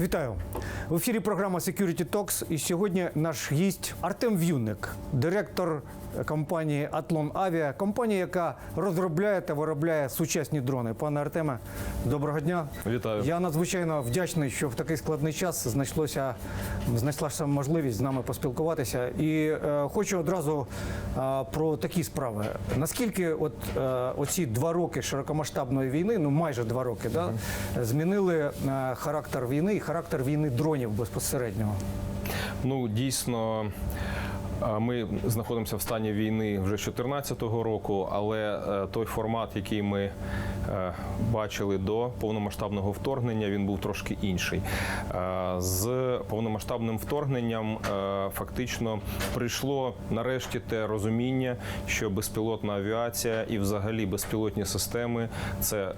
Вітаю в ефірі. Програма Security Talks. І сьогодні наш гість Артем В'юник, директор компанії Атлон Авіа, компанія, яка розробляє та виробляє сучасні дрони. Пане Артеме, доброго дня. Вітаю. Я надзвичайно вдячний, що в такий складний час знайшлося знайшлася можливість з нами поспілкуватися. І е, хочу одразу е, про такі справи. Наскільки от е, оці два роки широкомасштабної війни, ну майже два роки, да, змінили е, характер війни і характер війни дронів безпосередньо. Ну дійсно. Ми знаходимося в стані війни вже з 2014 року, але е, той формат, який ми е, бачили до повномасштабного вторгнення, він був трошки інший. Е, З повномасштабним вторгненням фактично прийшло нарешті те розуміння, що безпілотна авіація і взагалі безпілотні системи це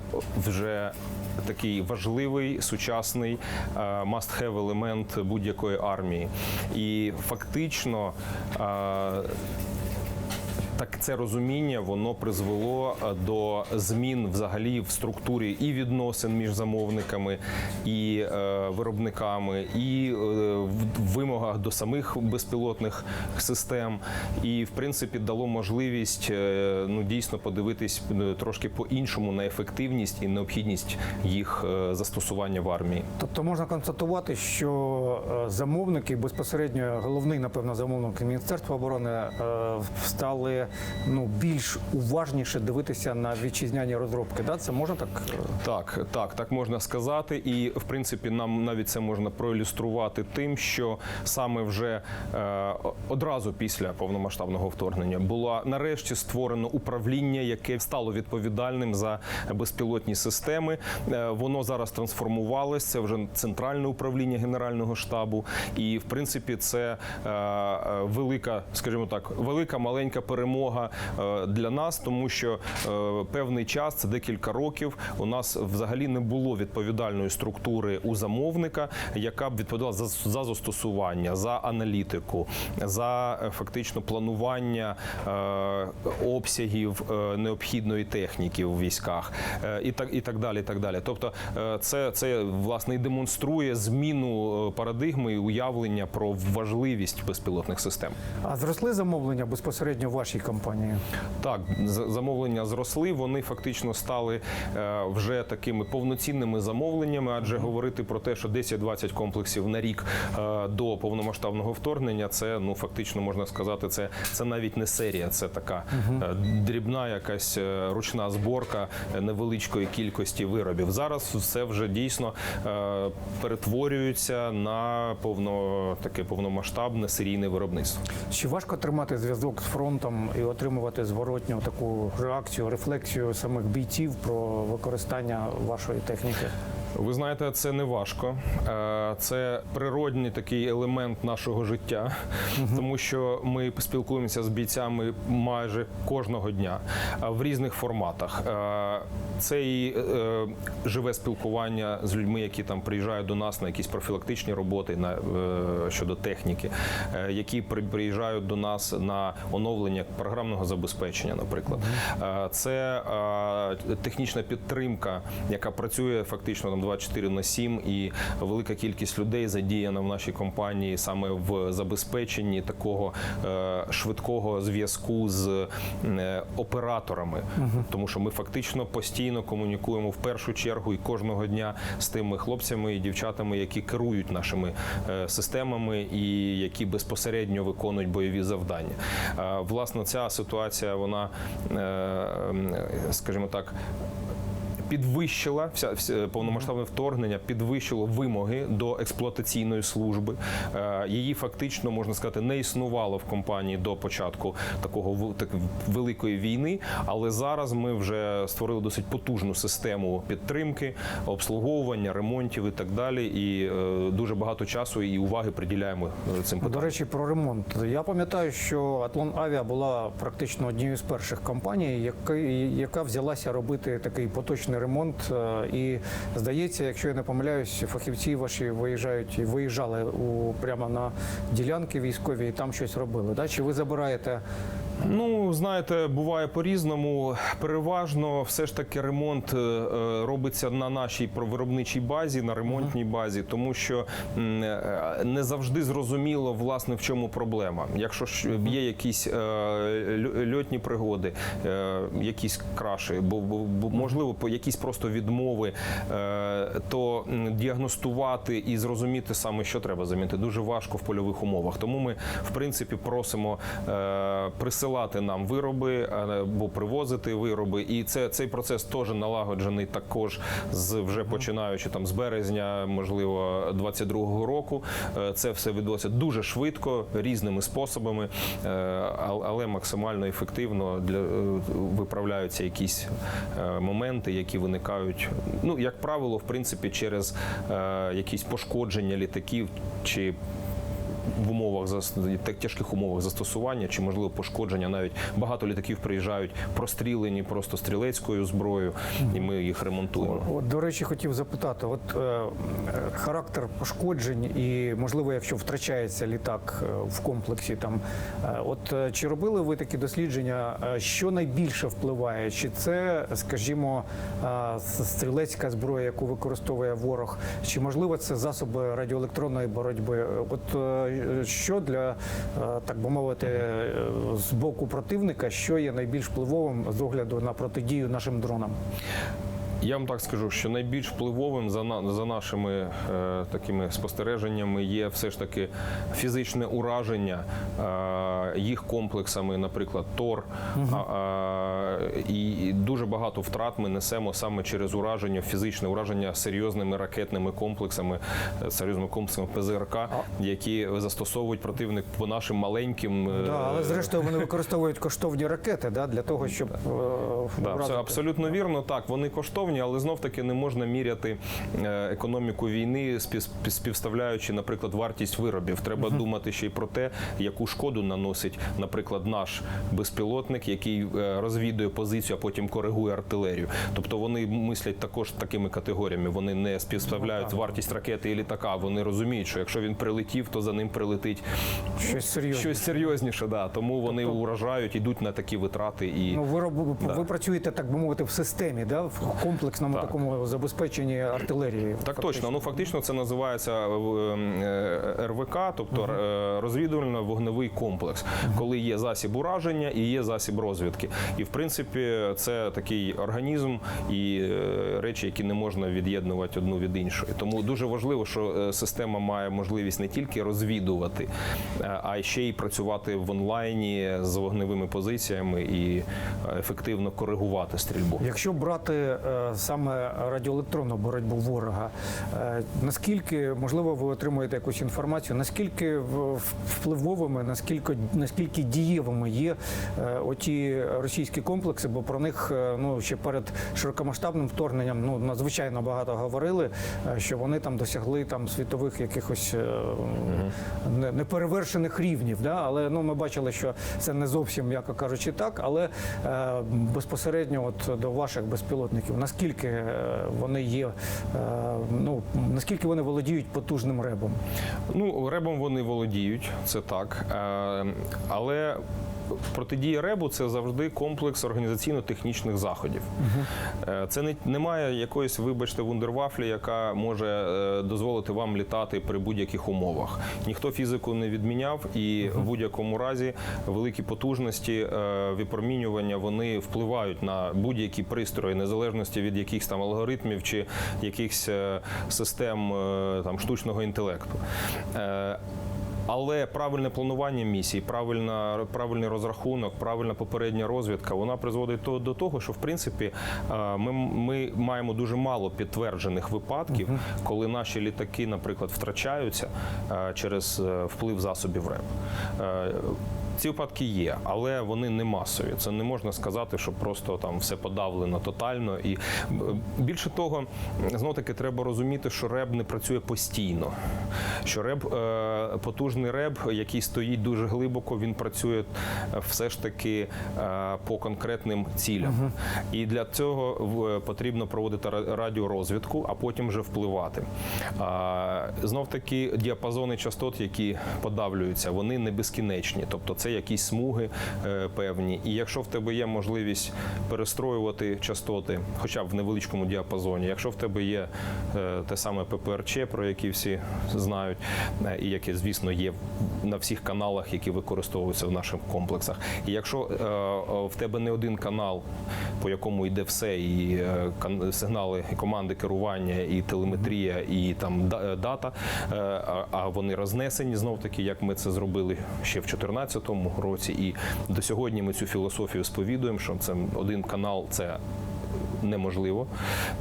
вже такий важливий сучасний must-have елемент будь-якої армії. І фактично. Е, так це розуміння воно призвело е, до змін взагалі в структурі і відносин між замовниками і е, виробниками, і е, в вимогах до самих безпілотних систем. І в принципі дало можливість е, ну дійсно подивитись е, трошки по-іншому на ефективність і необхідність їх е, застосування в армії. Тобто можна констатувати, що замовники безпосередньо головний, напевно, замовник Міністерства оборони стали ну більш уважніше дивитися на вітчизняні розробки. Да? Це можна так е, Так, так, так можна сказати, і в принципі нам навіть це можна проілюструвати тим, що саме вже е, одразу після повномасштабного вторгнення було нарешті створено управління, яке стало відповідальним за безпілотні системи. Е, воно зараз трансформувалось. Це вже центральне управління Генерального штабу, і в принципі це е, е, велика, скажімо так, велика маленька перемога е, для нас, тому що е, певний час, це декілька років, у нас взагалі не було відповідальної структури у замовника, яка б відповідала за, за застосування, за аналітику, за е, фактично планування обсягів необхідної техніки у військах, і так і так далі. І так далі. Тобто, це, це власне і демонструє зміну парадигми і уявлення про важливість безпілотних систем. а зросли замовлення безпосередньо в вашій компанії? Так, замовлення зросли. Вони фактично стали е, вже такими повноцінними замовленнями, адже говорити про те, що 10-20 комплексів на рік е, до повномасштабного вторгнення, це ну фактично можна сказати, це, це навіть не серія, це така е, дрібна якась ручна зборка невеличкої кількості виробів. Зараз все вже дійсно перетворюється на повно таке повномасштабне серійне виробництво. Чи важко тримати зв'язок з фронтом і отримувати зворотню таку реакцію, рефлексію самих бійців про використання вашої техніки? Ви знаєте, це не важко. Е, Це природній такий елемент нашого життя, тому що ми спілкуємося з бійцями майже кожного дня е, в різних форматах. Е, Це і живе спілкування з людьми, які там приїжджають до нас на якісь профілактичні роботи на щодо техніки, які при- приїжджають до нас на оновлення програмного забезпечення, наприклад. Це технічна підтримка, яка працює фактично там 24 на 7, і велика кількість людей задіяна в нашій компанії саме в забезпеченні такого е, швидкого зв'язку з е, операторами, тому що ми фактично постійно комунікуємо в першу чергу і кожного дня з тими хлопцями і дівчатами, які керують нашими е, системами і які безпосередньо виконують бойові завдання. Власне, ця ситуація, вона, скажімо так. Підвищила вся, вся повномасштабне вторгнення, підвищило вимоги до експлуатаційної служби. Е, Її фактично можна сказати не існувало в компанії до початку такого так, великої війни. Але зараз ми вже створили досить потужну систему підтримки, обслуговування, ремонтів і так далі. І е, дуже багато часу і уваги приділяємо е, цим До речі, про ремонт. Я пам'ятаю, що Атлон Авіа була практично однією з перших компаній, яка, яка взялася робити такий поточний ремонт. Е, І здається, якщо я не помиляюсь, фахівці ваші виїжджають і виїжджали у прямо на ділянки військові і там щось робили. Да? Чи ви забираєте? Ну, знаєте, буває по-різному. Переважно все ж таки ремонт е, е, робиться на нашій виробничій базі, на ремонтній базі, тому що не завжди зрозуміло, власне, в чому проблема. Якщо ж є якісь льотні пригоди, якісь краші, бо можливо, по- якісь просто відмови, е, то діагностувати і зрозуміти саме, що треба замінити, дуже важко в польових умовах. Тому ми, в принципі, просимо е, присилати нам вироби або привозити вироби. І це цей процес теж налагоджений також з вже починаючи там з березня, можливо, 22-го року. Е, Це все відбулося дуже швидко, різними способами, е, але максимально ефективно для е, виправляються якісь е, моменти, які виникають. Ну, як правило, в принципі, через е, якісь пошкодження літаків чи в умовах так тяжких умовах застосування, чи можливо пошкодження. Навіть багато літаків приїжджають прострілені просто стрілецькою зброєю, і ми їх ремонтуємо. От, до речі, хотів запитати: от е, е, характер пошкоджень і, можливо, якщо втрачається літак е, в комплексі, там е, от чи робили ви такі дослідження, що найбільше впливає? Чи це, скажімо, стрілецька зброя, яку використовує ворог, чи можливо це засоби радіоелектронної боротьби? От що для е, так би мовити, е, з боку противника, що є найбільш впливовим з огляду на протидію нашим дронам? Я вам так скажу, що найбільш впливовим за на за нашими е, такими спостереженнями є все ж таки фізичне ураження е, їх комплексами, наприклад, ТОР. А, а, і, і дуже багато втрат ми несемо саме через ураження, фізичне ураження серйозними ракетними комплексами, е, серйозними комплексами ПЗРК, які застосовують противник по нашим маленьким. е, Да, але зрештою вони використовують коштовні ракети да, для того, щоб е, Да, це абсолютно вірно. Так, вони коштовні, але знов таки не можна міряти е, економіку війни, спів- співставляючи, наприклад, вартість виробів. Треба думати ще й про те, яку шкоду наносить, наприклад, наш безпілотник, який е, розвідує позицію, а потім коригує артилерію. Тобто вони мислять також такими категоріями. Вони не співставляють вартість ракети і літака. Вони розуміють, що якщо він прилетів, то за ним прилетить щось серйозне. щось серйозніше. Да. Тому вони уражають, ідуть на такі витрати і. Ну, ви, роб- Да. ви працюєте, так би мовити, в системі, да, в комплексному Так. такому забезпеченні артилерії. Так точно. Ну фактично це називається е, е, РВК, тобто е, розвідувально-вогневий комплекс, коли є засіб ураження і є засіб розвідки. І в принципі, це такий організм і речі, які не можна від'єднувати одну від іншої. Тому дуже важливо, що система має можливість не тільки розвідувати, а ще й працювати в онлайні з вогневими позиціями і ефективно коригувати стрільбу. Якщо брати е, саме радіоелектронну боротьбу ворога, е, наскільки можливо ви отримуєте якусь інформацію, наскільки впливовими, наскільки наскільки дієвими є е, оті російські комплекси, бо про них е, ну ще перед широкомасштабним вторгненням ну надзвичайно багато говорили, що вони там досягли там світових якихось неперевершених рівнів. Да? Але ну ми бачили, що це не зовсім, м'яко кажучи, так, але безпосередньо от до ваших безпілотників, наскільки е, вони є, е, ну наскільки вони володіють потужним ребом? Ну, ребом вони володіють, це так. Е, Але протидія ребу це завжди комплекс організаційно-технічних заходів. Е, Це не немає якоїсь, вибачте, вундервафлі, яка може е, дозволити вам літати при будь-яких умовах. Ніхто фізику не відміняв, і в будь-якому разі великі потужності е, випромінювання вони впливають на будь-які пристрої, незалежності від якихось там алгоритмів чи якихось систем там штучного інтелекту. Але правильне планування місій, правильна, правильний розрахунок, правильна попередня розвідка, вона призводить то- до того, що в принципі е, ми, ми маємо дуже мало підтверджених випадків, коли наші літаки, наприклад, втрачаються е, через е, вплив засобів РЕП. Ці випадки є, але вони не масові. Це не можна сказати, що просто там все подавлено тотально. І е, більше того, знов таки треба розуміти, що реб не працює постійно. Що реб е, потужний реб, який стоїть дуже глибоко, він працює е, все ж таки по конкретним цілям. І для цього потрібно проводити радіорозвідку, а потім вже впливати. Знов таки діапазони частот, які подавлюються, вони не безкінечні, тобто це якісь смуги е, певні. І якщо в тебе є можливість перестроювати частоти, хоча б в невеличкому діапазоні, якщо в тебе є е, те саме ППРЧ, про які всі знають, е, і яке, звісно, є на всіх каналах, які використовуються в наших комплексах. І якщо в тебе не один канал, по якому йде все, і сигнали, і команди керування, і телеметрія, і там дата, а вони рознесені знов таки, як ми це зробили ще в 2014 році. І до сьогодні ми цю філософію сповідуємо, що це один канал це. Неможливо,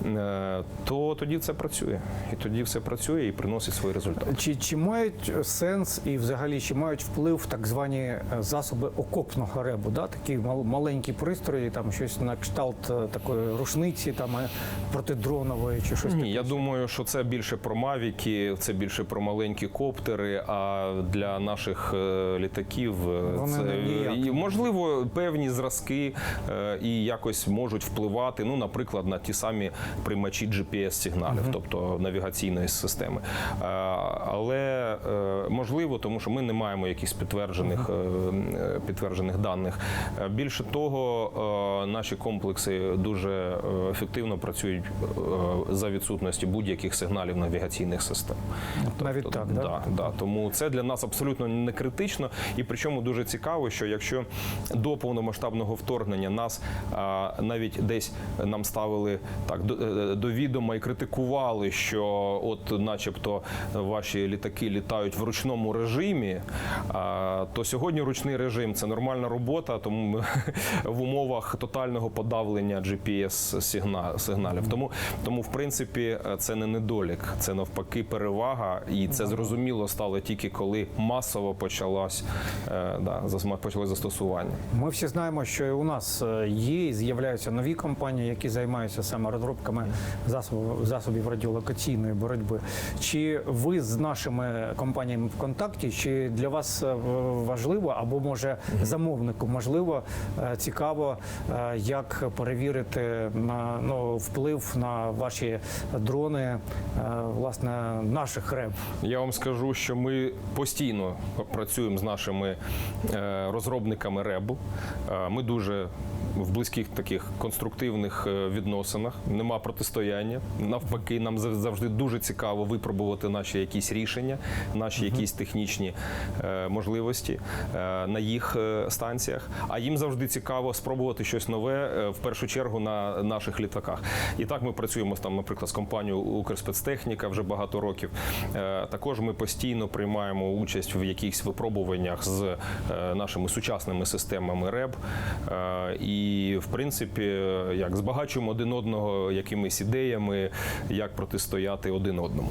Е, то тоді це працює, і тоді все працює і приносить свої результати. Чи, чи мають сенс і взагалі чи мають вплив так звані е, засоби окопного ребу? Да? Такі мал- маленькі пристрої, там щось на кшталт е, такої рушниці, там протидронової чи щось таке? Я думаю, що це більше про мавіки, це більше про маленькі коптери. А для наших літаків Вони це і, можливо певні зразки і якось можуть впливати. Ну, наприклад, на ті самі приймачі GPS сигналів, тобто навігаційної системи. Е, Але е, можливо, тому що ми не маємо якихось підтверджених е, підтверджених даних. Більше того, наші комплекси дуже ефективно працюють за відсутності будь-яких сигналів навігаційних систем. Навіть так, да? да, да. Тому це для нас абсолютно не критично. І причому дуже цікаво, що якщо до повномасштабного вторгнення нас навіть десь нам ставили так до, е, до відома і критикували, що от, начебто, ваші літаки літають в ручному режимі, а, то сьогодні ручний режим це нормальна робота, тому в умовах тотального подавлення GPS сигна- сигналів. Тому, тому, в принципі, це не недолік, це навпаки перевага, і це зрозуміло стало тільки коли масово почалось, е, да, почалось застосування. Ми всі знаємо, що і у нас е, є і з'являються нові компанії, які займаються саме розробками засобів, засобів радіолокаційної боротьби. Чи ви з нашими компаніями в контакті? Чи для вас е, важливо або може замовнику можливо е, цікаво, е, як перевірити на ну, вплив на ваші дрони власне наших реб? Я вам скажу, що ми постійно працюємо з нашими розробниками ребу. Е, Ми дуже в близьких таких конструктивних відносинах. Нема протистояння. Навпаки, нам завжди дуже цікаво випробувати наші якісь рішення, наші якісь технічні е, можливості е, на їх е, станціях. А їм завжди цікаво спробувати щось нове в першу чергу на наших літаках. І так ми працюємо там, наприклад, з компанією Укрспецтехніка вже багато років. Також ми постійно приймаємо участь в якихось випробуваннях з нашими сучасними системами РЕБ. І, в принципі, як збагачуємо один одного якимись ідеями, як протистояти один одному.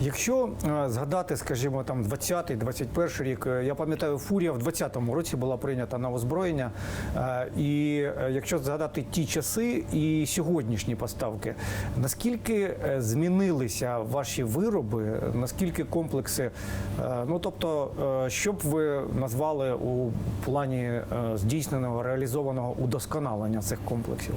Якщо е, згадати, скажімо, там 20-й, 21 рік, е, я пам'ятаю, фурія в 20-му році була прийнята на озброєння. Е, І якщо згадати ті часи і сьогоднішні поставки, наскільки змінилися ваші вироби, наскільки комплекси, ну тобто, що б ви назвали у плані здійсненого реалізованого удосконалення цих комплексів?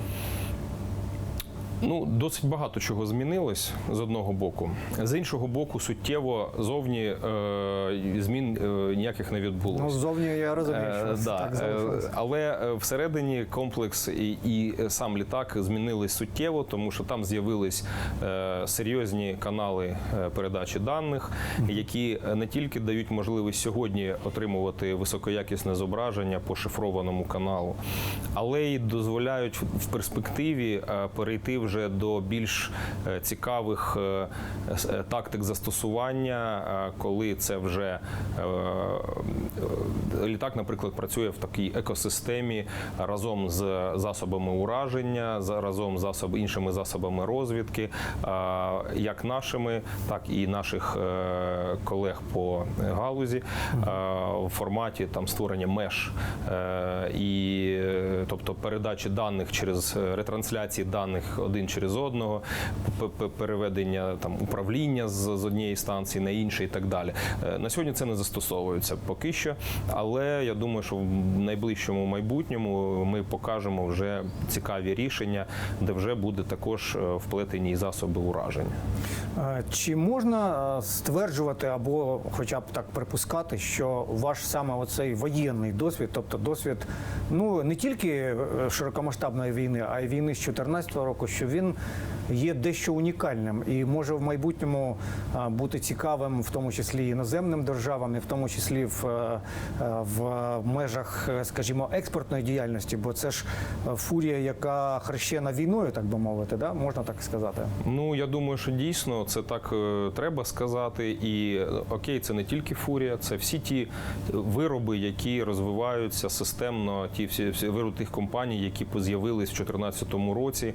Ну, досить багато чого змінилось з одного боку. З іншого боку, суттєво зовні е, змін е, ніяких не відбулося. Ну, ззовні я розумію, Е, да, так е, залишилося. але е, всередині комплекс і, і сам літак змінились суттєво, тому що там з'явились е, серйозні канали е, передачі даних, які не тільки дають можливість сьогодні отримувати високоякісне зображення по шифрованому каналу, але й дозволяють в- в перспективі е, перейти вже вже до більш е, цікавих е, е, тактик застосування, коли це вже літак, наприклад, працює в такій екосистемі разом з засобами ураження, разом з іншими засобами розвідки, як нашими, так і наших колег по галузі в форматі там створення меж і тобто передачі даних через ретрансляції даних один через одного, переведення там управління з, однієї станції на іншу і так далі. Е, На сьогодні це не застосовується поки що, але я думаю, що в найближчому майбутньому ми покажемо вже цікаві рішення, де вже буде також е, вплетені засоби ураження. Е, Чи можна стверджувати або хоча б так припускати, що ваш саме оцей воєнний досвід, тобто досвід ну не тільки широкомасштабної війни, а й війни з 2014 року, що він є дещо унікальним і може в майбутньому бути цікавим, в тому числі іноземним державам, і в тому числі в, е, е, в межах, е, скажімо, експортної діяльності, бо це ж фурія, яка хрещена війною, так би мовити, да? можна так сказати. Ну я думаю, що дійсно це так треба сказати. І окей, це не тільки фурія, це всі ті вироби, які розвиваються системно. Ті всі, всі вироби тих компаній, які з'явились в 2014 році,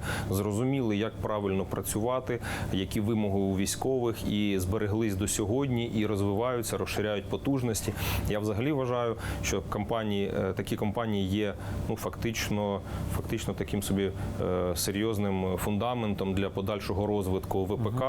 зрозуміли, як правильно працювати, які вимоги у військових, і збереглись до сьогодні, і розвиваються, розширяють потужності. Я взагалі вважаю, що компанії, е, такі компанії є ну фактично, фактично таким собі е, серйозним фундаментом для подальшого розвитку ВПК,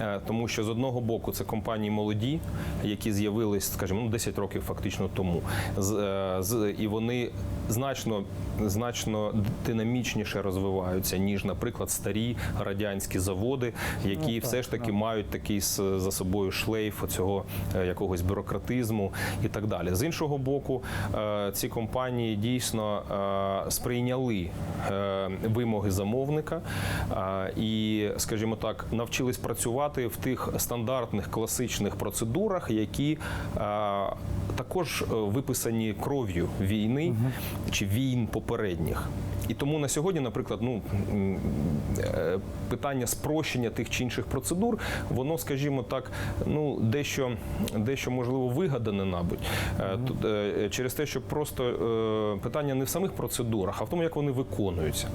Е, тому що з одного боку це компанії молоді, які з'явились, скажімо, ну 10 років фактично тому. З, і вони значно значно динамічніше розвиваються, ніж, наприклад, старі радянські заводи, які Ну, так, все ж таки так. мають такий за собою шлейф цього якогось бюрократизму і так далі. З іншого боку, е, ці компанії дійсно е, сприйняли е, вимоги замовника е, і, скажімо так, навчились працювати в тих стандартних класичних процедурах, які е, також е, виписані кров'ю війни чи війн попередніх. І тому на сьогодні, наприклад, ну е, питання спрощення тих чи інших процедур, воно, скажімо так, ну дещо, дещо можливо вигадане, мабуть, Е, тут, е, через те, що просто е, питання не в самих процедурах, а в тому, як вони виконуються.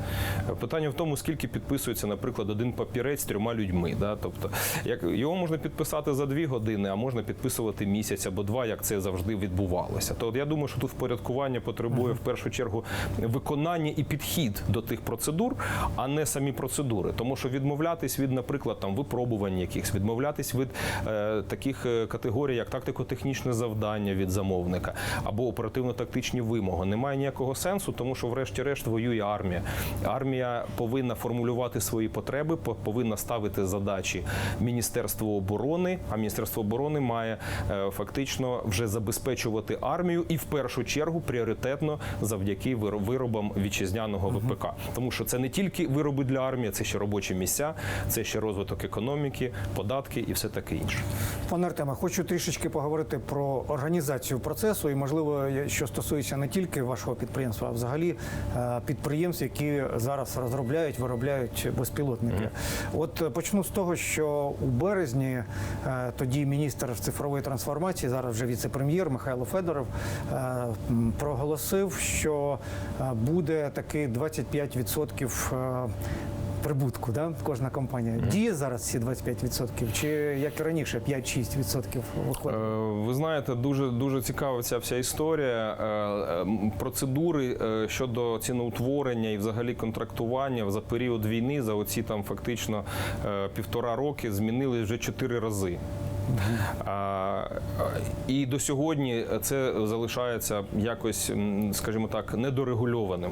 Питання в тому, скільки підписується, наприклад, один папірець трьома людьми. Да? Тобто, як його можна підписати за дві години, а можна підписувати місяць або два, як це завжди відбувалося. То от я думаю, що тут впорядкування потребує в першу чергу виконання і підхід до тих процедур, а не самі процедури. Тому що відмовлятись від, наприклад, там випробувань якихось, відмовлятись від е, таких е, категорій, як тактико-технічне завдання від замовника або оперативно-тактичні вимоги, немає ніякого сенсу, тому що, врешті-решт, воює армія. Армія повинна формулювати свої потреби, по- повинна ставити задачі Міністерству оборони. А Міністерство оборони має е, фактично вже забезпечувати армію і в першу чергу пріоритетно завдяки виро- виробам вітчизняного ВПК. Тому що це не тільки вироби для армії, це ще робочі місця, це ще розвиток економіки, податки і все таке інше. Пане Артеме, хочу трішечки поговорити про організацію процесу і, можливо, що стосується не тільки вашого підприємства, а взагалі е, підприємств, які зараз розробляють, виробляють безпілотники. От е, почну з того, що у березні е, тоді міністр цифрової трансформації, зараз вже віце-прем'єр Михайло Федоров, проголосив, що буде таки 25% е, прибутку, да? кожна компанія. Діє зараз ці 25%? Чи як і раніше, 5-6% виходить? Е, Ви знаєте, дуже дуже цікава ця вся історія. Е, е, Процедури е, щодо ціноутворення і взагалі контрактування за період війни за оці там фактично півтора роки змінили вже чотири рази. А, І до сьогодні це залишається якось, скажімо так, недорегульованим.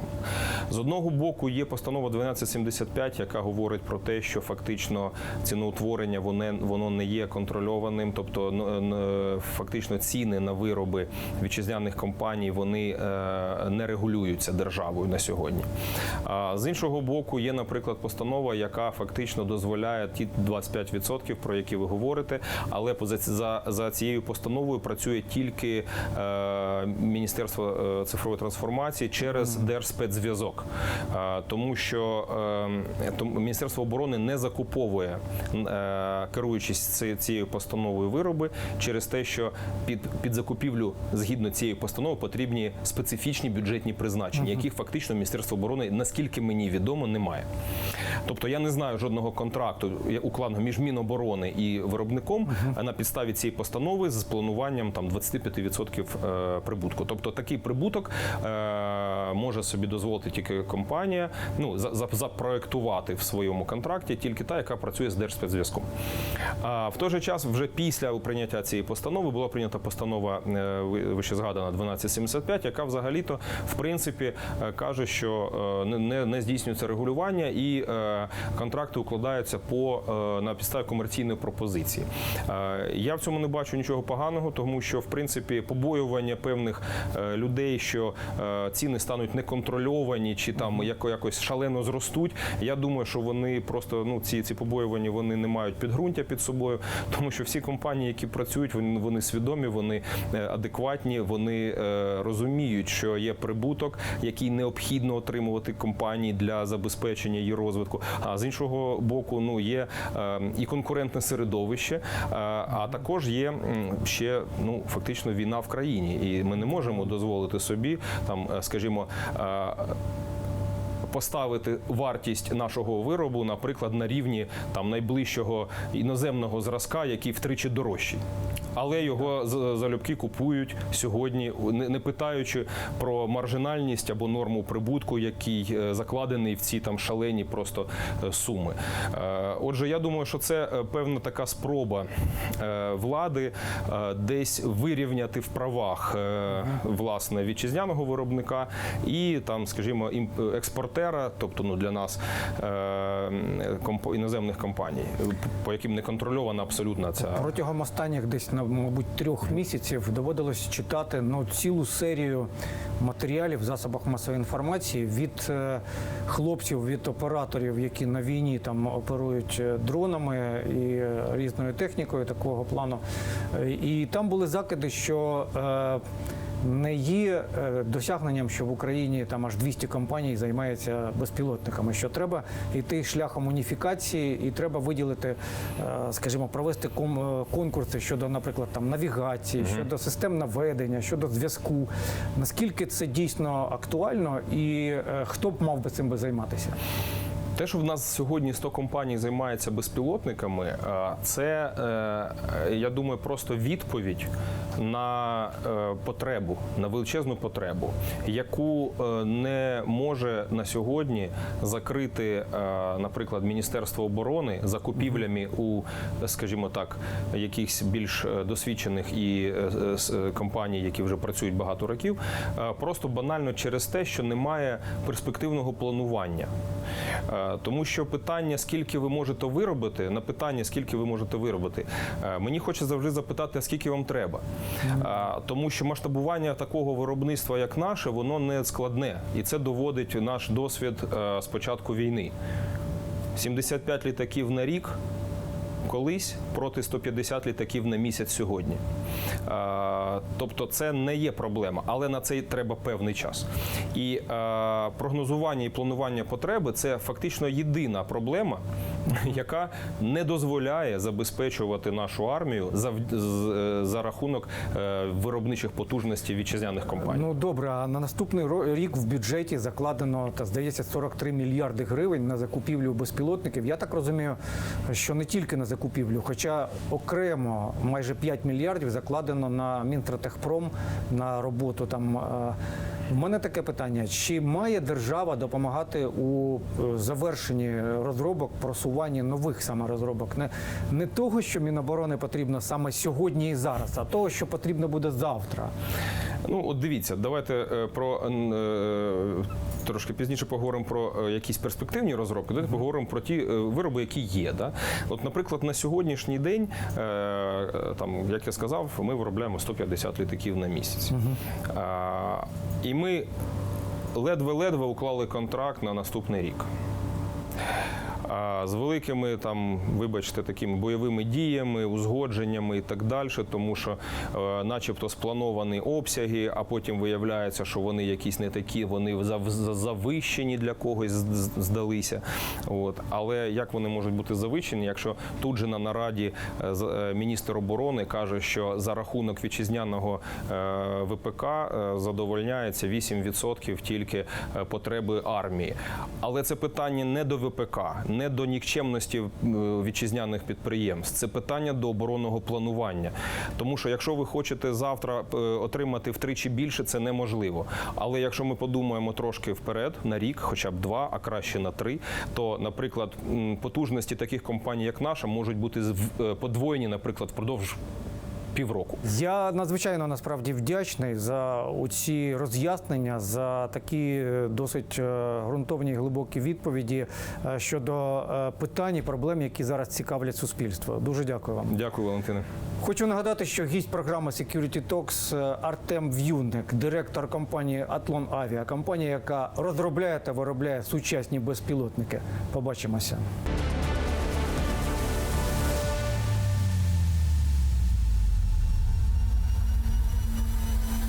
З одного боку, є постанова 1275, яка говорить про те, що фактично ціноутворення воно, воно не є контрольованим, тобто фактично ціни на вироби вітчизняних компаній вони е, не регулюються державою на сьогодні. А з іншого боку, є, наприклад, постанова, яка фактично дозволяє ті 25%, про які ви говорите, але але поза за, за цією постановою працює тільки е, Міністерство е, цифрової трансформації через Держспецзв'язок, Е, тому що е, тому Міністерство оборони не закуповує, е, керуючись ці- цією постановою вироби, через те, що під, під закупівлю згідно цієї постанови потрібні специфічні бюджетні призначення, яких фактично Міністерство оборони, наскільки мені відомо, немає. Тобто я не знаю жодного контракту укладеного між Міноборони і виробником на підставі цієї постанови з плануванням там 25% е, прибутку. Тобто такий прибуток е, може собі дозволити тільки компанія, ну за, за, запроектувати в своєму контракті тільки та, яка працює з Держспецзв'язком. А в той же час, вже після прийняття цієї постанови, була прийнята постанова е, ви- вище згадана 1275, яка взагалі-то в принципі е, каже, що е, не- не, здійснюється регулювання і е, контракти укладаються по е, на підставі комерційної пропозиції. Е, Я в цьому не бачу нічого поганого, тому що в принципі побоювання певних е, людей, що е, ціни стануть неконтрольовані чи там яко- якось шалено зростуть. Я думаю, що вони просто ну ці, ці побоювання вони не мають підґрунтя під собою, тому що всі компанії, які працюють, вони, вони свідомі, вони адекватні, вони розуміють, що є прибуток, який необхідно отримувати компанії для забезпечення її розвитку. А з іншого боку, ну є і конкурентне середовище, а також є ще ну фактично війна в країні, і ми не можемо дозволити собі там, е, скажімо. Поставити вартість нашого виробу, наприклад, на рівні там найближчого іноземного зразка, який втричі дорожчий. Але його залюбки купують сьогодні, не питаючи про маржинальність або норму прибутку, який е, закладений в ці там шалені просто е, суми. Е, Отже, я думаю, що це певна така спроба влади десь вирівняти в правах власне вітчизняного виробника і там, скажімо, ім- експортера, тобто ну для нас е, іноземних компаній, по яким не контрольована абсолютно ця Протягом останніх десь на мабуть трьох місяців доводилось читати ну цілу серію матеріалів в засобах масової інформації від е, хлопців, від операторів, які на війні там оперують е, дронами і різною технікою такого плану. І там були закиди, що не є е, досягненням, що в Україні там аж 200 компаній займається безпілотниками. Що треба йти шляхом уніфікації, і треба виділити, е, скажімо, провести е, конкурси щодо, наприклад, там навігації, щодо систем наведення, щодо зв'язку. Наскільки це дійсно актуально, і хто б мав би цим би займатися? Те, що в нас сьогодні 100 компаній займається безпілотниками, е, це е, я думаю, просто відповідь на е, потребу, на величезну потребу, яку не може на сьогодні закрити, наприклад, Міністерство оборони закупівлями у, скажімо так, якихось більш досвідчених і компаній, які вже працюють багато років, просто банально через те, що немає перспективного планування. Е, Тому що питання, скільки ви можете виробити, на питання, скільки ви можете виробити, е, мені хочеться завжди запитати, а скільки вам треба. Е, Тому що масштабування такого виробництва, як наше, воно не складне. І це доводить наш досвід спочатку з початку війни. 75 літаків на рік колись проти 150 літаків на місяць сьогодні. Тобто це не є проблема, але на це треба певний час. І прогнозування і планування потреби це фактично єдина проблема, яка не дозволяє забезпечувати нашу армію за, за рахунок е, виробничих потужностей вітчизняних компаній. Ну добре, а на наступний рік в бюджеті закладено та здається 43 мільярди гривень на закупівлю безпілотників. Я так розумію, що не тільки на закупівлю, хоча окремо майже 5 мільярдів закладено на Мінтратехпром на роботу там. е, У мене таке питання: чи має держава допомагати у е, завершенні розробок, просуванні нових саме розробок? Не, не того, що Міноборони потрібно саме сьогодні і зараз, а того, що потрібно буде завтра. Ну, от дивіться, давайте е, про е, трошки пізніше поговоримо про е, якісь перспективні розробки. Давайте поговоримо про ті вироби, які є. Да? От, наприклад, на сьогоднішній день, там, як я сказав, ми виробляємо 150 літаків на місяць. А, і ми ледве-ледве уклали контракт на наступний рік. А з великими там, вибачте, такими бойовими діями, узгодженнями і так далі, тому що, е, начебто, сплановані обсяги, а потім виявляється, що вони якісь не такі, вони зав- завищені для когось здалися. От. Але як вони можуть бути завищені, якщо тут же на нараді е, е, міністр оборони каже, що за рахунок вітчизняного ВПК задовольняється 8% тільки потреби армії. Але це питання не до ВПК, не до нікчемності е, вітчизняних підприємств. Це питання до оборонного планування. Тому що якщо ви хочете завтра е, отримати втричі більше, це неможливо. Але якщо ми подумаємо трошки вперед на рік, хоча б два, а краще на три, то, наприклад, потужності таких компаній, як наша, можуть бути е, подвоєні, наприклад, впродовж півроку. Я надзвичайно насправді вдячний за ці роз'яснення, за такі е, досить е, ґрунтовні і глибокі відповіді е, щодо питань і проблем, які зараз цікавлять суспільство. Дуже дякую вам. Дякую, Валентине. Хочу нагадати, що гість програми Security Talks Артем В'юнник, директор компанії Атлон Авіа, компанія, яка розробляє та виробляє сучасні безпілотники. Побачимося.